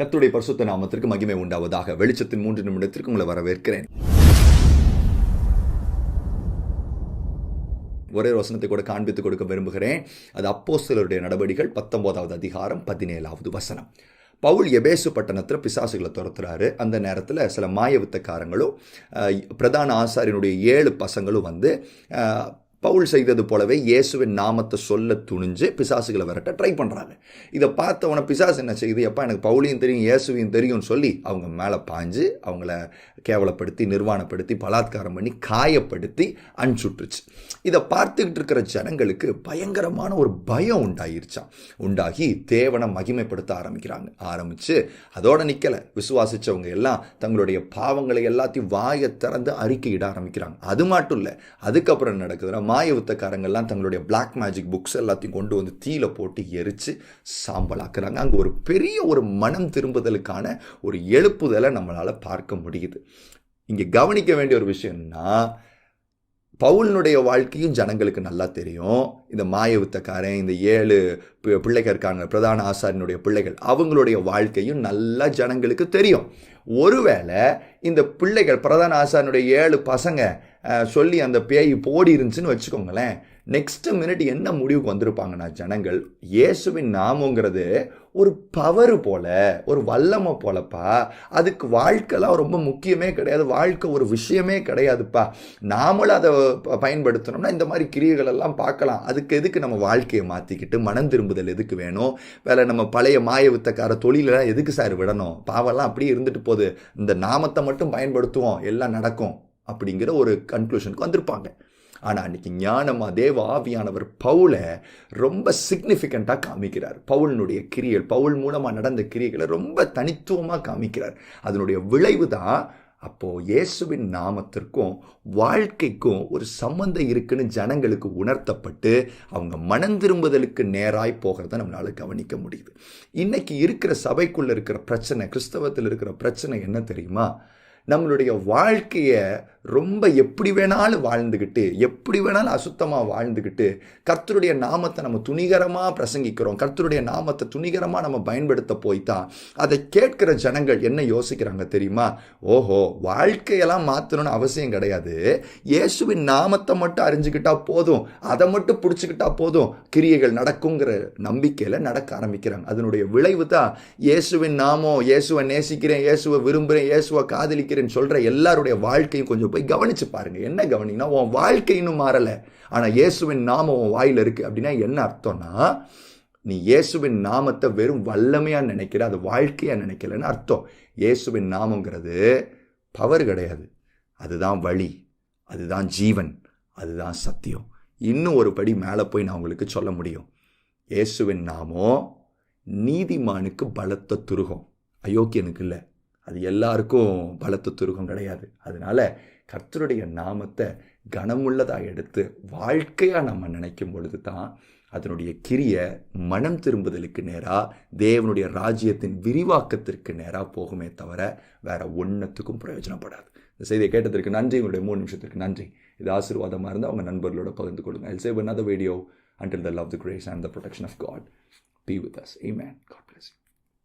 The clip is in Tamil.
கத்துடைய பரிசுத்த நாமத்திற்கு மகிமை உண்டாவதாக வெளிச்சத்தின் மூன்று நிமிடத்திற்கு உங்களை வரவேற்கிறேன். ஒரே வசனத்தை கூட காண்பித்து கொடுக்க விரும்புகிறேன். அது அப்போ சிலருடைய நடவடிக்கைகள் பத்தொன்பதாவது அதிகாரம் பதினேழாவது வசனம். பவுல் எபேசு பட்டணத்தில் பிசாசுகளை துரத்துறாரு. அந்த நேரத்தில் சில மாயவித்தக்காரங்களும் பிரதான ஆசாரியனுடைய ஏழு பசங்களும் வந்து பவுல் செய்தது போலவே இயேசுவின் நாமத்தை சொல்ல துணிஞ்சு பிசாசுகளை விரட்ட ட்ரை பண்ணுறாங்க இதை பார்த்தவனை பிசாசு என்ன செய்யுது எப்பா எனக்கு பவுலையும் தெரியும் இயேசுவையும் தெரியும்னு சொல்லி அவங்க மேலே பாஞ்சு அவங்கள கேவலப்படுத்தி நிர்வாணப்படுத்தி பலாத்காரம் பண்ணி காயப்படுத்தி அனுப்பிச்சுட்ருச்சு இதை பார்த்துக்கிட்டு இருக்கிற ஜனங்களுக்கு பயங்கரமான ஒரு பயம் உண்டாயிருச்சான் உண்டாகி தேவனை மகிமைப்படுத்த ஆரம்பிக்கிறாங்க. ஆரம்பித்து அதோட நிற்கலை விசுவாசித்தவங்க எல்லாம் தங்களுடைய பாவங்களை எல்லாத்தையும் வாயை திறந்து அறிக்கையிட ஆரம்பிக்கிறாங்க. அது மட்டும் இல்லை அதுக்கப்புறம் என்ன நடக்குதுன்னா மாய வித்தக்காரங்கள்லாம் தங்களுடைய பிளாக் மேஜிக் புக்ஸ் எல்லாத்தையும் கொண்டு வந்து தீயில போட்டு எரித்து சாம்பலாக்குறாங்க. அங்கே ஒரு பெரிய ஒரு மனம் திரும்புதலுக்கான ஒரு எழுப்புதலை நம்மளால் பார்க்க முடியுது. இங்கே கவனிக்க வேண்டிய ஒரு விஷயம்னா பவுலினுடைய வாழ்க்கையும் ஜனங்களுக்கு நல்லா தெரியும். இந்த மாய வித்தக்காரன் இந்த ஏழு பி- பிள்ளைகள் இருக்காங்க பிரதான ஆசாரியனுடைய பிள்ளைகள் அவங்களுடைய வாழ்க்கையும் நல்லா ஜனங்களுக்கு தெரியும். ஒருவேளை இந்த பிள்ளைகள் பிரதான ஆசாரியனுடைய ஏழு பசங்க சொல்லி அந்த பேய் போடி இருந்துச்சுன்னு வச்சுக்கோங்களேன். நெக்ஸ்ட் மினிட் என்ன முடிவுக்கு வந்திருப்பாங்கன்னா ஜனங்கள் இயேசுவின் நாமங்கிறது ஒரு பவர் போல ஒரு வல்லமை போலப்பா. அதுக்கு வாழ்க்கைலாம் ரொம்ப முக்கியமே கிடையாது வாழ்க்கை ஒரு விஷயமே கிடையாதுப்பா. நாமளும் அதை ப- பயன்படுத்தணும்னா இந்த மாதிரி கிரியைகள் எல்லாம் பார்க்கலாம். அதுக்கு எதுக்கு நம்ம வாழ்க்கையை மாற்றிக்கிட்டு மனம் திரும்புதல் எதுக்கு வேணும்? வேலை நம்ம பழைய மாய வித்தக்கார தொழிலெல்லாம் எதுக்கு சார் விடணும்? பாவெல்லாம் அப்படியே இருந்துட்டு போகுது. இந்த நாமத்தை மட்டும் பயன்படுத்துவோம் எல்லாம் நடக்கும். அப்படிங்கிற ஒரு கன்க்ளூஷனுக்கு வந்திருப்பாங்க. ஆனால் அன்றைக்கி ஞானமா தேவ ஆவியானவர் பவுலை ரொம்ப சிக்னிஃபிகண்ட்டாக காமிக்கிறார். பவுலினுடைய கிரியல் பவுல் மூலமாக நடந்த கிரியைகளை ரொம்ப தனித்துவமாக காமிக்கிறார். அதனுடைய விளைவு தான் அப்போது இயேசுவின் நாமத்திற்கும் வாழ்க்கைக்கும் ஒரு சம்பந்தம் இருக்குன்னு ஜனங்களுக்கு உணர்த்தப்பட்டு அவங்க மனம் திரும்புதலுக்கு நேராய் போகிறத நம்மளால கவனிக்க முடியுது. இன்றைக்கி இருக்கிற சபைக்குள்ளே இருக்கிற பிரச்சனை கிறிஸ்தவத்தில் இருக்கிற பிரச்சனை என்ன தெரியுமா? நம்மளுடைய வாழ்க்கையை ரொம்ப எப்படி வேணாலும் வாழ்ந்துக்கிட்டு எப்படி வேணாலும் அசுத்தமாக வாழ்ந்துக்கிட்டு கர்த்தருடைய நாமத்தை நம்ம துணிகரமாக பிரசங்கிக்கிறோம். கர்த்தருடைய நாமத்தை துணிகரமாக நம்ம பயன்படுத்த போய் தான் அதை கேட்கிற ஜனங்கள் என்ன யோசிக்கிறாங்க தெரியுமா? ஓஹோ வாழ்க்கையெல்லாம் மாற்றணும்னு அவசியம் கிடையாது. இயேசுவின் நாமத்தை மட்டும் அறிஞ்சுக்கிட்டா போதும். அதை மட்டும் பிடிச்சிக்கிட்டா போதும். கிரியைகள் நடக்குங்கிற நம்பிக்கையில் நடக்க ஆரம்பிக்கிறாங்க. அதனுடைய விளைவு தான் இயேசுவின் நாமம். இயேசுவை நேசிக்கிறேன் இயேசுவை விரும்புகிறேன் இயேசுவை காதலிக்கிறேன்னு சொல்கிற எல்லாருடைய வாழ்க்கையும் கொஞ்சம் போய் கவனிச்சு பாருங்கள் என்ன கவனிங்கன்னா உன் வாழ்க்கை இன்னும் மாறலை. ஆனால் இயேசுவின் நாமம் உன் வாயில் இருக்குது அப்படின்னா என்ன அர்த்தம்னா நீ இயேசுவின் நாமத்தை வெறும் வல்லமையாக நினைக்கிற அது வாழ்க்கையாக நினைக்கலன்னு அர்த்தம். இயேசுவின் நாமங்கிறது பவர் கிடையாது. அதுதான் வழி. அதுதான் ஜீவன். அதுதான் சத்தியம். இன்னும் ஒரு படி மேலே போய் நான் உங்களுக்கு சொல்ல முடியும். இயேசுவின் நாமம் நீதிமானுக்கு பலத்த துருகம். அயோக்கியனுக்கு இல்லை. அது எல்லாருக்கும் பலத்த துருகம் கிடையாது. அதனால கர்த்தருடைய நாமத்தை கனமுள்ளதாக எடுத்து வாழ்க்கையாக நம்ம நினைக்கும் பொழுது தான் அதனுடைய கிரிய மனம் திரும்புதலுக்கு நேராக தேவனுடைய ராஜ்யத்தின் விரிவாக்கத்திற்கு நேராக போகுமே தவிர வேற ஒன்றத்துக்கும் பிரயோஜனப்படாது. இந்த செய்தியை கேட்டதற்கு நன்றி. உங்களுடைய மூணு நிமிஷத்திற்கு நன்றி. இது ஆசீர்வாதமாக இருந்தால் உங்கள் நண்பர்களோட பகிர்ந்து கொடுங்க I'll save another video until the love the grace and the of God be be with us. Amen. God bless you.